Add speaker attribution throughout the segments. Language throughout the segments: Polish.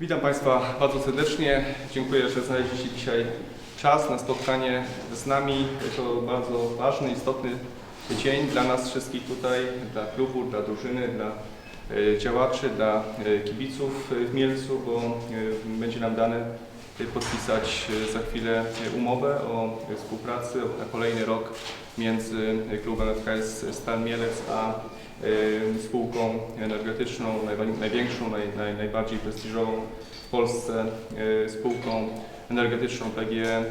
Speaker 1: Witam Państwa bardzo serdecznie. Dziękuję, że znaleźliście dzisiaj czas na spotkanie z nami. To bardzo ważny, istotny dzień dla nas wszystkich tutaj, dla klubu, dla drużyny, dla e, działaczy, dla e, kibiców w Mielcu, bo e, będzie nam dane e, podpisać e, za chwilę e, umowę o e, współpracy na kolejny rok między klubem FKS Stal Mielec a spółką energetyczną, największą, naj, naj, najbardziej prestiżową w Polsce spółką energetyczną PGE,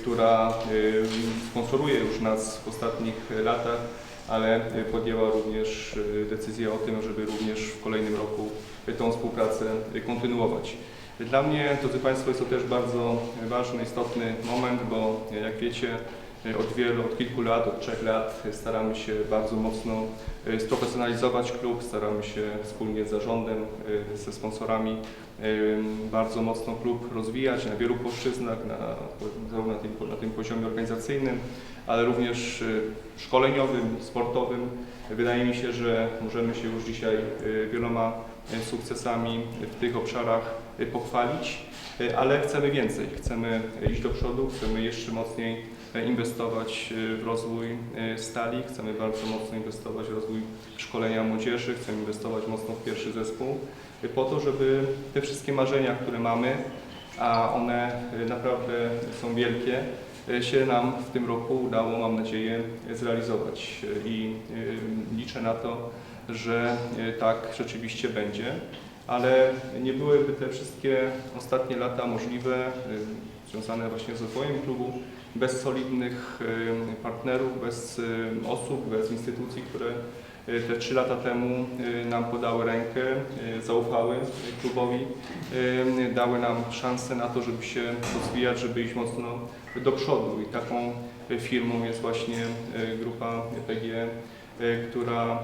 Speaker 1: która sponsoruje już nas w ostatnich latach, ale podjęła również decyzję o tym, żeby również w kolejnym roku tą współpracę kontynuować. Dla mnie, drodzy Państwo, jest to też bardzo ważny, istotny moment, bo jak wiecie, od wielu, od kilku lat, od trzech lat staramy się bardzo mocno e, sprofesjonalizować klub, staramy się wspólnie z zarządem, e, ze sponsorami e, bardzo mocno klub rozwijać na wielu płaszczyznach, na, zarówno na tym, na tym poziomie organizacyjnym, ale również szkoleniowym, sportowym. Wydaje mi się, że możemy się już dzisiaj wieloma sukcesami w tych obszarach e, pochwalić, e, ale chcemy więcej. Chcemy iść do przodu, chcemy jeszcze mocniej e, inwestować e, w rozwój e, stali, chcemy bardzo mocno inwestować w rozwój szkolenia młodzieży, chcemy inwestować mocno w pierwszy zespół, e, po to, żeby te wszystkie marzenia, które mamy, a one e, naprawdę są wielkie, e, się nam w tym roku udało, mam nadzieję, zrealizować. E, I e, liczę na to, że e, tak rzeczywiście będzie, ale nie byłyby te wszystkie ostatnie lata możliwe, e, związane właśnie z rozwojem klubu, bez solidnych e, partnerów, bez osób, bez instytucji, które te trzy lata temu nam podały rękę, zaufały klubowi, dały nam szansę na to, żeby się rozwijać, żeby iść mocno do przodu. I taką firmą jest właśnie grupa PGE, e, która e,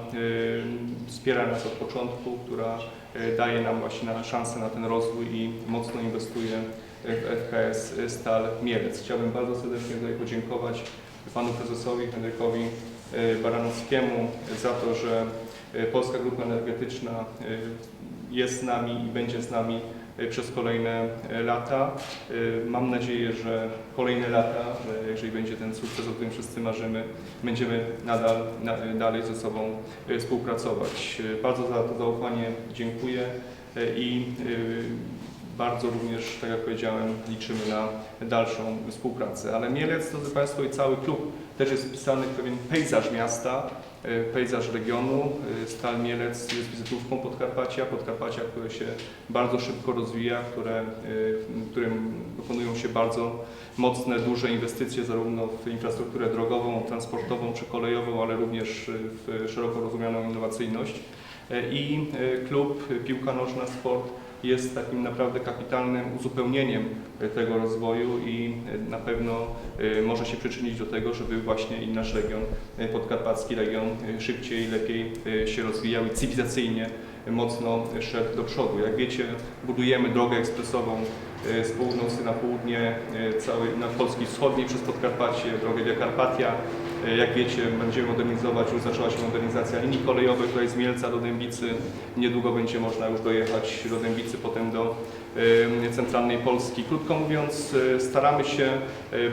Speaker 1: wspiera nas od początku, która e, daje nam właśnie na szansę na ten rozwój i mocno inwestuje w FKS Stal Mielec. Chciałbym bardzo serdecznie tutaj podziękować panu prezesowi Henrykowi e, Baranowskiemu za to, że e, Polska Grupa Energetyczna e, jest z nami i będzie z nami e, przez kolejne e, lata. E, Mam nadzieję, że kolejne lata, że jeżeli będzie ten sukces, o którym wszyscy marzymy, będziemy nadal na, dalej ze sobą współpracować. Bardzo za to zaufanie dziękuję i bardzo również, tak jak powiedziałem, liczymy na dalszą współpracę. Ale Mielec, drodzy Państwo, i cały klub też jest wpisany w pewien pejzaż miasta, pejzaż regionu. E, Stal Mielec jest wizytówką Podkarpacia, Podkarpacia, które się bardzo szybko rozwija, które, e, w którym dokonują się bardzo mocne, duże inwestycje zarówno w infrastrukturę drogową, transportową czy kolejową, ale również w szeroko rozumianą innowacyjność. E, I e, klub e, Piłka Nożna Sport jest takim naprawdę kapitalnym uzupełnieniem tego rozwoju i e, na pewno e, może się przyczynić do tego, żeby właśnie i nasz region, e, podkarpacki region szybciej lepiej się rozwijał i cywilizacyjnie mocno szedł do przodu. Jak wiecie, budujemy drogę ekspresową e, z północy na południe, e, całej, na Polski Wschodniej przez Podkarpacie, drogę Via Carpatia. E, Jak wiecie, będziemy modernizować, już zaczęła się modernizacja linii kolejowej tutaj z Mielca do Dębicy. Niedługo będzie można już dojechać do Dębicy, potem do centralnej Polski. Krótko mówiąc, staramy się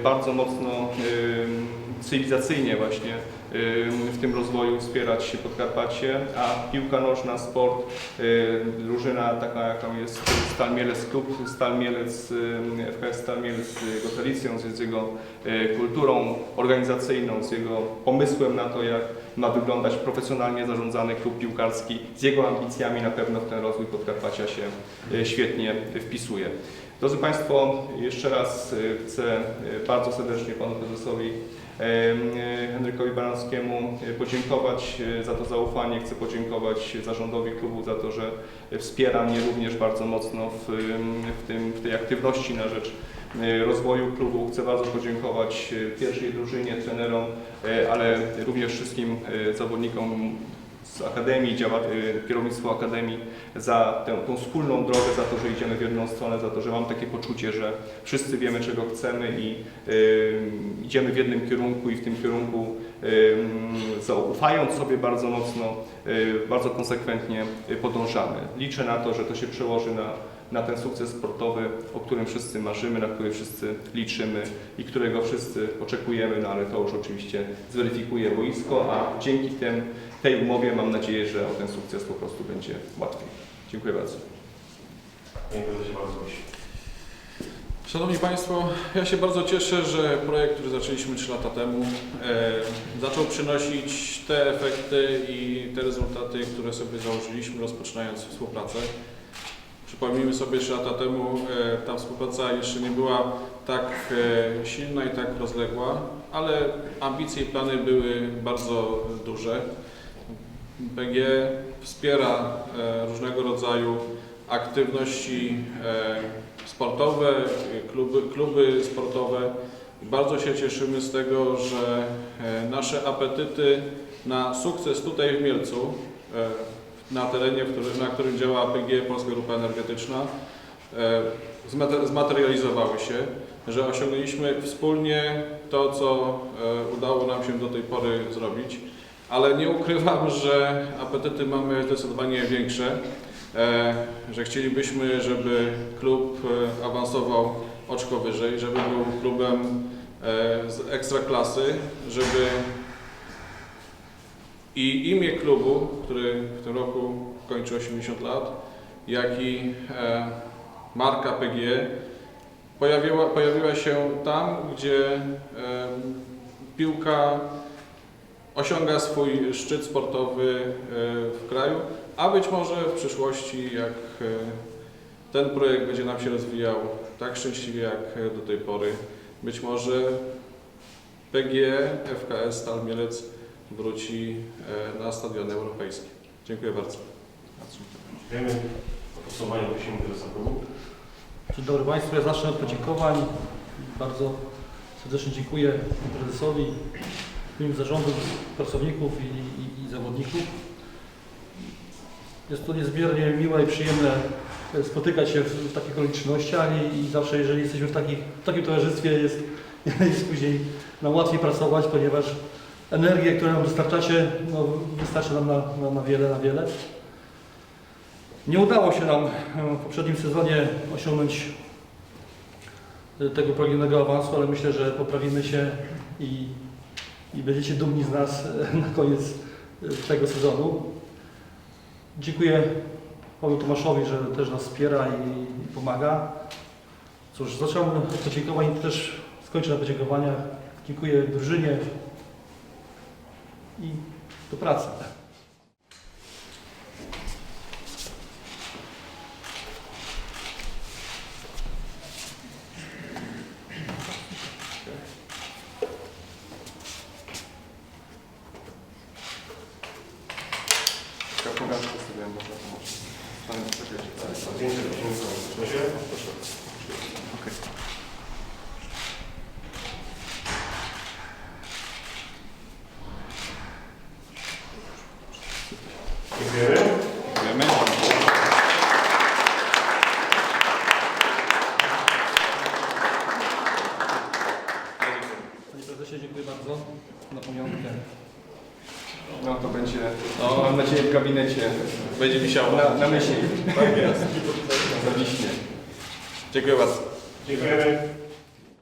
Speaker 1: bardzo mocno cywilizacyjnie właśnie e, w tym rozwoju wspierać Podkarpacie, a piłka nożna, sport, e, drużyna taka jaką jest Stal Mielec Klub, Stal Mielec, e, FKS Stal Mielec z jego tradycją, z jego kulturą organizacyjną, z jego pomysłem na to, jak ma wyglądać profesjonalnie zarządzany klub piłkarski, z jego ambicjami na pewno w ten rozwój Podkarpacia się świetnie wpisuje. Drodzy Państwo, jeszcze raz e, chcę e, bardzo serdecznie Panu Prezesowi e, Henrykowi Baranowskiemu e, podziękować za to zaufanie. Chcę podziękować zarządowi klubu za to, że wspiera mnie również bardzo mocno w, w, tym, w tej aktywności na rzecz rozwoju klubu. Chcę bardzo podziękować pierwszej drużynie, trenerom, ale również wszystkim zawodnikom z Akademii, działa, e, kierownictwu Akademii za tę, tą wspólną drogę, za to, że idziemy w jedną stronę, za to, że mam takie poczucie, że wszyscy wiemy, czego chcemy i e, idziemy w jednym kierunku i w tym kierunku e, zaufając sobie bardzo mocno, e, bardzo konsekwentnie podążamy. Liczę na to, że to się przełoży na na ten sukces sportowy, o którym wszyscy marzymy, na który wszyscy liczymy i którego wszyscy oczekujemy, no ale to już oczywiście zweryfikuje boisko, a dzięki tym, tej umowie mam nadzieję, że o ten sukces po prostu będzie łatwiej. Dziękuję bardzo.
Speaker 2: Prezesie, bardzo.
Speaker 3: Szanowni Państwo, ja się bardzo cieszę, że projekt, który zaczęliśmy 3 lata temu, e, zaczął przynosić te efekty i te rezultaty, które sobie założyliśmy, rozpoczynając współpracę. Przypomnijmy sobie, 3 lata temu e, ta współpraca jeszcze nie była tak e, silna i tak rozległa, ale ambicje i plany były bardzo duże. PG wspiera e, różnego rodzaju aktywności sportowe, kluby, kluby sportowe. Bardzo się cieszymy z tego, że nasze apetyty na sukces tutaj w Mielcu, na terenie, na którym działa PG Polska Grupa Energetyczna, e, zmate- zmaterializowały się, że osiągnęliśmy wspólnie to, co e, udało nam się do tej pory zrobić, ale nie ukrywam, że apetyty mamy zdecydowanie większe, e, że chcielibyśmy, żeby klub awansował oczko wyżej, żeby był klubem z ekstraklasy, żeby i imię klubu, który w tym roku kończy 80 lat, jak i e, marka PG pojawiła, pojawiła się tam, gdzie e, piłka osiąga swój szczyt sportowy e, w kraju, a być może w przyszłości, jak e, ten projekt będzie nam się rozwijał tak szczęśliwie jak do tej pory, być może PG, FKS Stal Mielec wróci e, na stadiony europejskie. Dziękuję bardzo.
Speaker 2: Dziękujemy. O podsumowanie prosimy klubu.
Speaker 4: Dzień dobry Państwu, ja zacznę od podziękowań. Bardzo serdecznie dziękuję prezesowi, moim zarządu, pracowników i, i, i zawodników. Jest to niezmiernie miłe i przyjemne e, spotykać się w, w takich okolicznościach i, i zawsze jeżeli jesteśmy w, takich, w takim towarzystwie jest, jest później nam łatwiej pracować, ponieważ energię, którą nam dostarczacie, no, wystarczy nam na, na, na wiele, na wiele. Nie udało się nam e, w poprzednim sezonie osiągnąć e, tego pragnionego awansu, ale myślę, że poprawimy się i, i będziecie dumni z nas e, na koniec tego sezonu. Dziękuję panu Tomaszowi, że też nas wspiera i, i pomaga. Cóż, zacząłem od podziękowań, też skończę na podziękowaniach. Dziękuję drużynie i do pracy.
Speaker 1: Taką pogadkę sobie można pomóc. Panem poczekajcie.
Speaker 2: Zdjęcie prosimy panie prezesie.
Speaker 1: Okej.
Speaker 2: Dziękujemy.
Speaker 1: Dziękujemy.
Speaker 4: Panie prezesie, dziękuję bardzo na pamiątkę.
Speaker 1: No to będzie,
Speaker 3: No.
Speaker 1: mam nadzieję, w gabinecie
Speaker 3: Będzie wisiało.
Speaker 1: na, na myśli. Zawiśnie.
Speaker 3: Dziękuję bardzo.
Speaker 2: Dziękujemy.